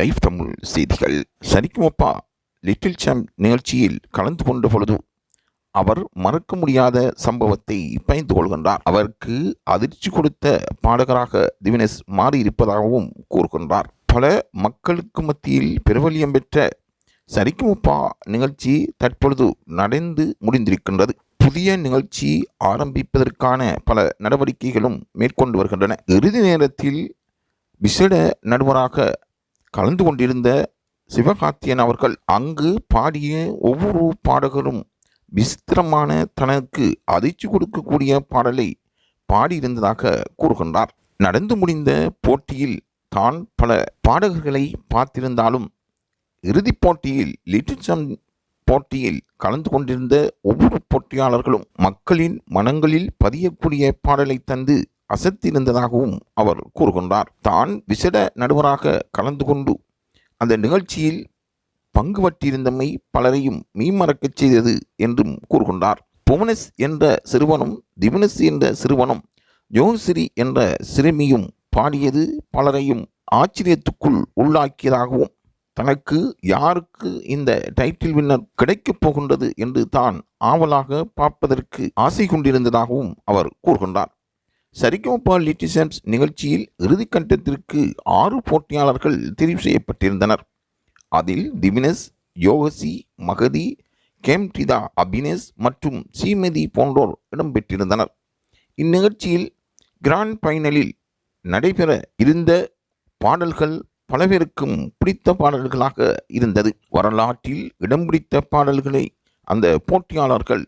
Live Tamil செய்திகள் சரிக்குமப்பா little சாம் நிகழ்ச்சியில் கலந்து கொண்ட பொழுது அவர் மறக்க முடியாத சம்பவத்தை பயந்து கொள்கின்றார் அவருக்கு அதிர்ச்சி கொடுத்த பாடகராக திவினஸ் மாறியிருப்பதாகவும் கூறுகின்றார் பல மக்களுக்கு மத்தியில் பிரபலியம் பெற்ற சரிக்குமப்பா நிகழ்ச்சி தற்பொழுது நடந்து முடிந்திருக்கின்றது புதிய நிகழ்ச்சி ஆரம்பிப்பதற்கான பல நடவடிக்கைகளும் மேற்கொண்டு வருகின்றன இறுதி நேரத்தில் விசேட நடுவராக கலந்து கொண்டிருந்த சிவகார்த்தியன் அவர்கள் அங்கு பாடிய ஒவ்வொரு பாடகரும் விசித்திரமான தனக்கு அதிர்ச்சி கொடுக்கக்கூடிய பாடலை பாடியிருந்ததாக கூறுகின்றார். நடந்து முடிந்த போட்டியில் தான் பல பாடகர்களை பார்த்திருந்தாலும் இறுதிப் போட்டியில் லிட்டிச்சம் போட்டியில் கலந்து கொண்டிருந்த ஒவ்வொரு போட்டியாளர்களும் மக்களின் மனங்களில் பதியக்கூடிய பாடலை தந்து அசத்திருந்ததாகவும் அவர் கூறுகின்றார். தான் விசேட நடுவராக கலந்து கொண்டு அந்த நிகழ்ச்சியில் பங்கு பற்றியிருந்தமை பலரையும் மீமறக்கச் செய்தது என்றும் கூறுகின்றார். புவனஸ் என்ற சிறுவனும் திவனஸ் என்ற சிறுவனும் யோசிரி என்ற சிறுமியும் பாடியது பலரையும் ஆச்சரியத்துக்குள் உள்ளாக்கியதாகவும் தனக்கு யாருக்கு இந்த டைட்டில் வின்னர் கிடைக்கப் போகின்றது என்று தான் ஆவலாக பார்ப்பதற்கு ஆசை கொண்டிருந்ததாகவும் அவர் கூறுகின்றார். சரிகமப்பா லிட்டிசன்ஸ் நிகழ்ச்சியில் இறுதிக்கட்டத்திற்கு ஆறு போட்டியாளர்கள் தெரிவு செய்யப்பட்டிருந்தனர். அதில் திவினஸ் யோகசி மகதி கேம்டிதா அபினேஸ் மற்றும் சீமதி போன்றோர் இடம்பெற்றிருந்தனர். இந்நிகழ்ச்சியில் கிராண்ட் ஃபைனலில் நடைபெற இருந்த பாடல்கள் பலவேருக்கும் பிடித்த பாடல்களாக இருந்தது. வரலாற்றில் இடம் பிடித்த பாடல்களை அந்த போட்டியாளர்கள்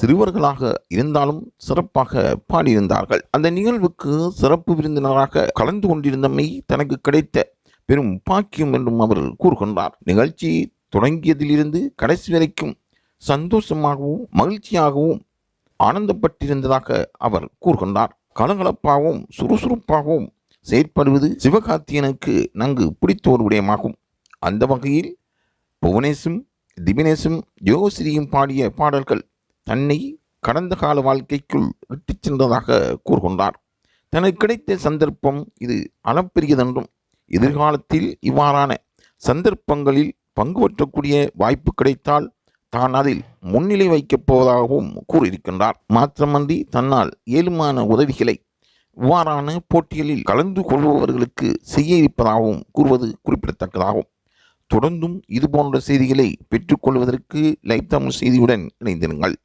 சிறுவர்களாக இருந்தாலும் சிறப்பாக பாடியிருந்தார்கள். அந்த நிகழ்வுக்கு சிறப்பு விருந்தினராக கலந்து கொண்டிருந்தமை தனக்கு கிடைத்த பெரும் பாக்கியம் என்றும் அவர் கூறுகின்றார். நிகழ்ச்சி தொடங்கியதிலிருந்து கடைசி வரைக்கும் சந்தோஷமாகவும் மகிழ்ச்சியாகவும் ஆனந்தப்பட்டிருந்ததாக அவர் கூறுகின்றார். கலகலப்பாகவும் சுறுசுறுப்பாகவும் செயற்படுவது சிவகார்த்தியனுக்கு நன்கு பிடித்த ஒரு விடயமாகும். அந்த வகையில் புவனேசும் திபினேசும் யோகஸ்ரீயும் பாடிய பாடல்கள் தன்னை கடந்த கால வாழ்க்கைக்குள் இட்டுச் சென்றதாக கூறுகின்றார் தனக்கு கிடைத்த சந்தர்ப்பம் இது அளப்பெரியதென்றும் எதிர்காலத்தில் இவ்வாறான சந்தர்ப்பங்களில் பங்கு பற்றக்கூடிய வாய்ப்பு கிடைத்தால் தான் அதில் முன்னிலை வைக்கப் போவதாகவும் கூறியிருக்கின்றார். மாத்திரமன்றி தன்னால் ஏழுமான உதவிகளை இவ்வாறான போட்டிகளில் கலந்து கொள்பவர்களுக்கு செய்ய இருப்பதாகவும் கூறுவது குறிப்பிடத்தக்கதாகும். தொடர்ந்தும் இதுபோன்ற செய்திகளை பெற்றுக்கொள்வதற்கு லைவ் தமிழ் செய்தியுடன் இணைந்திருங்கள்.